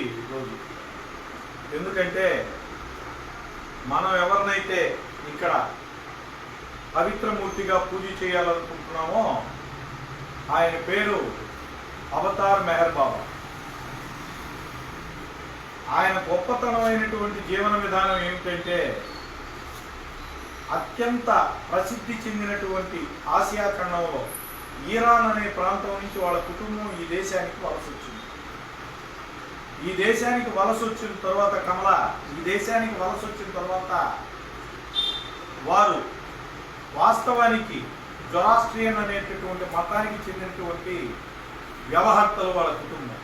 ఉన్నటువంటి రోజు. ఎందుకంటే మనం ఎవరినైతే ఇక్కడ పవిత్రమూర్తిగా పూజ చేయాలనుకుంటున్నామో ఆయన పేరు అవతార్ మెహర్ బాబా. ఆయన గొప్పతనమైనటువంటి జీవన విధానం ఏమిటంటే అత్యంత ప్రసిద్ధి చెందినటువంటి ఆసియా ఖండంలో ఈరాన్ అనే ప్రాంతం నుంచి వాళ్ళ కుటుంబం ఈ దేశానికి వలస వచ్చింది ఈ దేశానికి వలస వచ్చిన తర్వాత కమల ఈ దేశానికి వలస వచ్చిన తర్వాత వారు వాస్తవానికి జొరాస్ట్రియన్ అనేటటువంటి మతానికి చెందినటువంటి వ్యవహర్తలు వాళ్ళ కుటుంబం.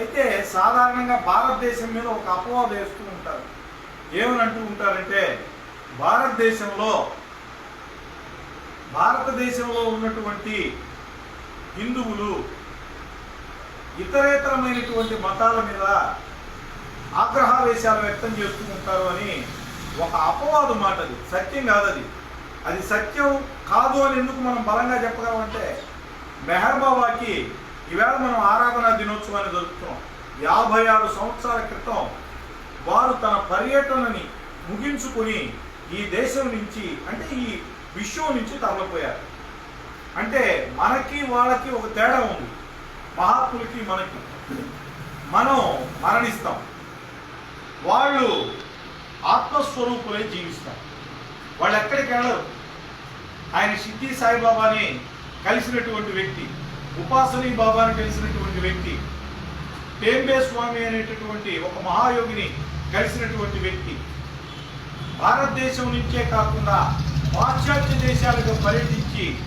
అయితే సాధారణంగా భారతదేశం మీద ఒక అపవాదం వేస్తూ ఉంటారు. ఏమని అంటూ ఉంటారంటే భారతదేశంలో భారతదేశంలో ఉన్నటువంటి హిందువులు ఇతరేతరమైనటువంటి మతాల మీద ఆగ్రహావేశాలు వ్యక్తం చేస్తూ ఉంటారు అని ఒక అపవాదు మాట అది సత్యం కాదు అది అది సత్యం కాదు అని ఎందుకు మనం బలంగా చెప్పగలమంటే మెహర్ బాబాకి ఈవేళ మనం ఆరాధనా దినోత్సవాన్ని జరుపుతున్నాం. యాభై ఆరు సంవత్సరాల క్రితం వారు తన పర్యటనని ముగించుకొని ఈ దేశం నుంచి అంటే ఈ విశ్వం నుంచి తరలిపోయారు. అంటే మనకి వాళ్ళకి ఒక తేడా ఉంది. మహాత్ములకి మనకి. మనం మరణిస్తాం. వాళ్ళు ఆత్మస్వరూపులే జీవిస్తారు. వాళ్ళు ఎక్కడికి వెళ్ళరు. ఆయన సిద్ధి సాయిబాబాని కలిసినటువంటి వ్యక్తి ఉపాసని బాబాని కలిసినటువంటి వ్యక్తి టేంబే స్వామి అనేటటువంటి ఒక మహాయోగిని కలిసినటువంటి వ్యక్తి. భారతదేశం నుంచే కాకుండా పాశ్చాత్య దేశాలకు పర్యటించి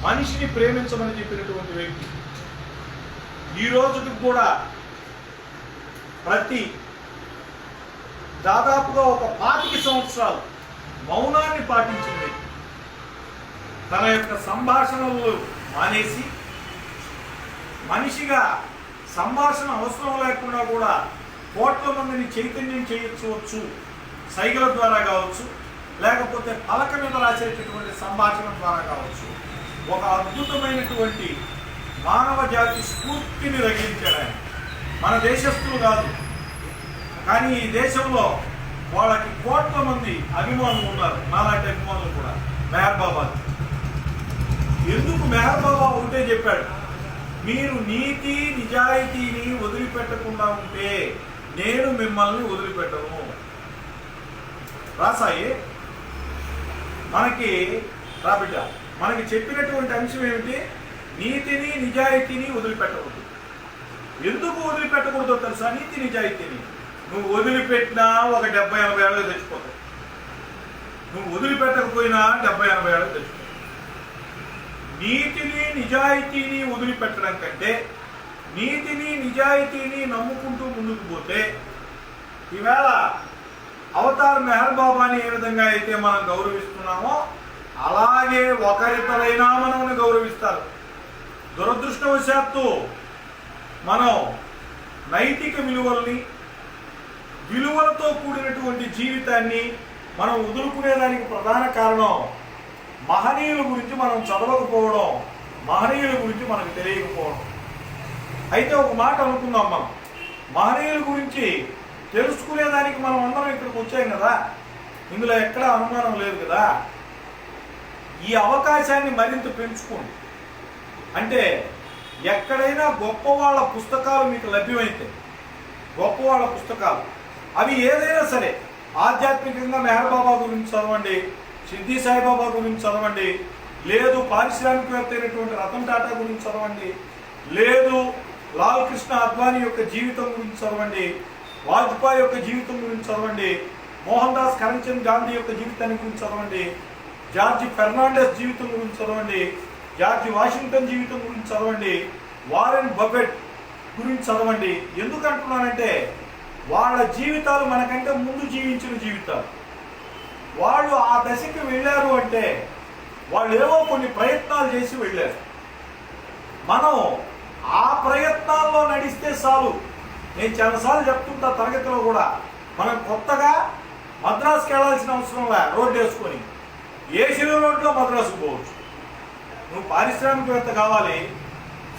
మనిషిని ప్రేమించమని చెప్పినటువంటి వ్యక్తి. ఈ రోజుకి కూడా ప్రతి దాదాపుగా ఒక పాతిక సంవత్సరాలు మౌనాన్ని పాటించింది. తన యొక్క సంభాషణలు మానేసి మనిషిగా సంభాషణ అవసరం లేకుండా కూడా కోట్ల మందిని చైతన్యం చేయొచ్చు సైగల ద్వారా కావచ్చు లేకపోతే పలక మీద రాసేటటువంటి సంభాషణ ద్వారా కావచ్చు. ఒక అద్భుతమైనటువంటి మానవ జాతి స్ఫూర్తిని రగిలించాడు ఆయన మన దేశస్తులు కాదు. కానీ ఈ దేశంలో వాళ్ళకి కోట్ల మంది అభిమానులు ఉన్నారు. నాలాంటి అభిమానులు కూడా. మెహర్ బాబా. ఎందుకు మెహర్ బాబా ఒకటే చెప్పాడు? మీరు నీతి నిజాయితీని వదిలిపెట్టకుండా ఉంటే నేను మిమ్మల్ని వదిలిపెట్టను. రాసాయి? మనకి రాబిడ్డ మనకి చెప్పినటువంటి అంశం ఏమిటి? నీతిని నిజాయితీని వదిలిపెట్టకూడదు. ఎందుకు వదిలిపెట్టకూడదో తెలుసా? నీతి నిజాయితీని. నువ్వు వదిలిపెట్టినా ఒక డెబ్బై ఎనభై ఏళ్ళు తెచ్చిపోతావు నువ్వు వదిలిపెట్టకపోయినా డెబ్బై ఎనభై ఏళ్ళు తెచ్చిపోతావు నీతిని నిజాయితీని వదిలిపెట్టడం కంటే నీతిని నిజాయితీని నమ్ముకుంటూ ముందుకు పోతే ఈవేళ అవతార్ మెహర్ బాబాని ఏ విధంగా అయితే మనం గౌరవిస్తున్నామో అలాగే ఒకరితలైనా మనల్ని గౌరవిస్తారు. దురదృష్టవశాత్తు మనం నైతిక విలువల్ని విలువలతో కూడినటువంటి జీవితాన్ని మనం వదులుకునేదానికి ప్రధాన కారణం మహనీయుల గురించి మనం చదవకపోవడం మహనీయుల గురించి మనకు తెలియకపోవడం. అయితే ఒక మాట అనుకుందాం మనం. మహనీయుల గురించి తెలుసుకునేదానికి మనం అందరం ఇక్కడికి వచ్చాం కదా. ఇందులో ఎక్కడా అనుమానం లేదు కదా. ఈ అవకాశాన్ని మరింత పెంచుకోండి. అంటే ఎక్కడైనా గొప్ప వాళ్ళ పుస్తకాలు మీకు లభ్యమైతే గొప్ప వాళ్ళ పుస్తకాలు అవి ఏదైనా సరే ఆధ్యాత్మికంగా మెహర్బాబా గురించి చదవండి సిద్ధి సాయిబాబా గురించి చదవండి లేదు పారిశ్రామికవేత్త అయినటువంటి రతన్ టాటా గురించి చదవండి లేదు లాల్ కృష్ణ అద్వానీ యొక్క జీవితం గురించి చదవండి వాజ్పేయి యొక్క జీవితం గురించి చదవండి మోహన్ దాస్ కరమ్చంద్ గాంధీ యొక్క జీవితాన్ని గురించి చదవండి జార్జి ఫెర్నాండెస్ జీవితం గురించి చదవండి జార్జి వాషింగ్టన్ జీవితం గురించి చదవండి. వారెన్ బఫెట్ గురించి చదవండి. ఎందుకు అంటున్నానంటే వాళ్ళ జీవితాలు మనకంటే ముందు జీవించిన జీవితాలు. వాళ్ళు ఆ దశకి వెళ్ళారు అంటే వాళ్ళు ఏవో కొన్ని ప్రయత్నాలు చేసి వెళ్ళారు. మనం ఆ ప్రయత్నాల్లో నడిస్తే చాలు. నేను చాలాసార్లు చెప్తుంటా తరగతిలో కూడా. మనం కొత్తగా మద్రాసుకి వెళ్ళాల్సిన అవసరం లే రోడ్డు వేసుకొని. ఏసీల రోడ్లో మద్రాసుకు పోవచ్చు? నువ్వు పారిశ్రామికవేత్త కావాలి.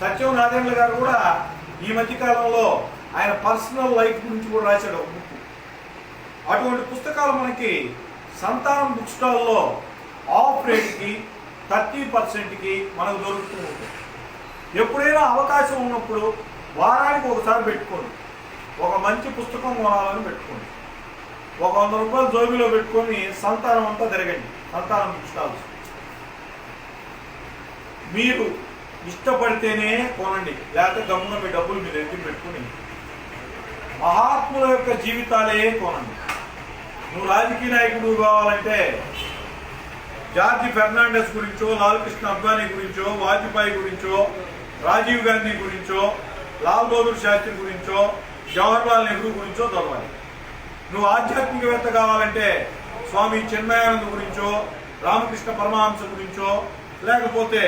సత్యం నాదేంద్ర గారు కూడా ఈ మధ్యకాలంలో ఆయన పర్సనల్ లైఫ్ గురించి కూడా రాశాడు ఒక బుక్. అటువంటి పుస్తకాలు మనకి సంతానం బుక్ స్టాల్లో ఆఫ్ రేట్కి థర్టీ పర్సెంట్కి మనకు దొరుకుతూ ఉంటుంది ఎప్పుడైనా అవకాశం ఉన్నప్పుడు వారానికి ఒకసారి పెట్టుకోండి. ఒక మంచి పుస్తకం కొనాలని పెట్టుకోండి. ఒక వంద రూపాయలు జోబిలో పెట్టుకొని సంతానం అంతా తిరగండి. సంతానం బుక్ స్టాల్స్. మీరు ఇష్టపడితేనే కొనండి. లేకపోతే గమ్మున మీ డబ్బులు మీరు ఎత్తి పెట్టుకుని మహాత్ముల యొక్క జీవితాలే కొనండి. నువ్వు రాజకీయ నాయకుడు కావాలంటే జార్జి ఫెర్నాండెస్ గురించో లాల్కృష్ణ అద్వానీ గురించో వాజ్పేయి గురించో రాజీవ్ గాంధీ గురించో లాల్ బహదూర్ శాస్త్రి గురించో జవహర్లాల్ నెహ్రూ గురించో చదవాలి. నువ్వు ఆధ్యాత్మికవేత్త కావాలంటే స్వామి చిన్మయానంద గురించో రామకృష్ణ పరమహంస గురించో లేకపోతే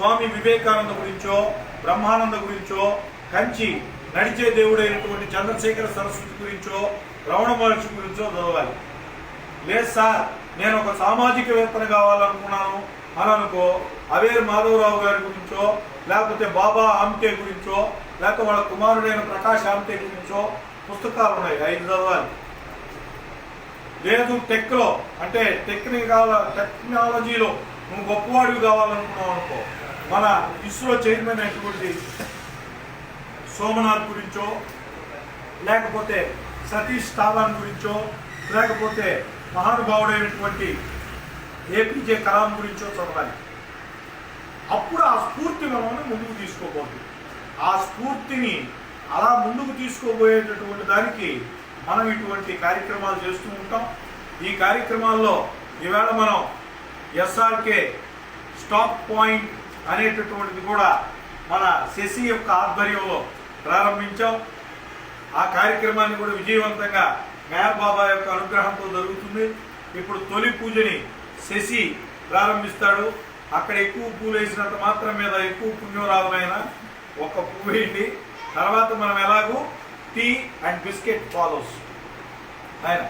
స్వామి వివేకానంద గురించో బ్రహ్మానంద గురించో కంచి నడిచే దేవుడైనటువంటి చంద్రశేఖర సరస్వతి గురించో రమణ మహర్షి గురించో చదవాలి. లేదు సార్ నేను ఒక సామాజికవేత్తను కావాలనుకున్నాను. అని అనుకో అవేర్ మాధవరావు గారి గురించో లేకపోతే బాబా ఆమ్టే గురించో లేకపోతే వాళ్ళ కుమారుడైన ప్రకాష్ ఆమ్టే గురించో పుస్తకాలు ఉన్నాయి ఐదు చదవాలి. లేదు టెక్లో అంటే టెక్నికల్ టెక్నాలజీలో నువ్వు గొప్పవాడివి కావాలనుకున్నావు అనుకో. మన ఇస్రో చైర్మన్ అయినటువంటి సోమనాథ్ గురించో లేకపోతే సతీష్ ధావన్ గురించో లేకపోతే మహానుభావుడైనటువంటి ఏపీజే కలాం గురించో చదవాలి. అప్పుడు ఆ స్ఫూర్తి మనం ముందుకు తీసుకోబోతుంది. ఆ స్ఫూర్తిని అలా ముందుకు తీసుకోబోయేటటువంటి దానికి మనం ఇటువంటి కార్యక్రమాలు చేస్తూ ఉంటాం. ఈ కార్యక్రమాల్లో ఈవేళ మనం ఎస్ఆర్కే స్టాప్ పాయింట్ అనేటటువంటిది కూడా మన శశి యొక్క ఆధ్వర్యంలో ప్రారంభించాం. ఆ కార్యక్రమాన్ని కూడా విజయవంతంగా మేర్ బాబా యొక్క అనుగ్రహంతో జరుగుతుంది. ఇప్పుడు తొలి పూజని శశి ప్రారంభిస్తాడు. అక్కడ ఎక్కువ పూలు వేసినంత మాత్రం మీద ఎక్కువ పుణ్యం రావాలైనా ఒక పువ్వు వేయండి. తర్వాత మనం ఎలాగూ టీ అండ్ బిస్కెట్ ఫాలోస్ ఆయన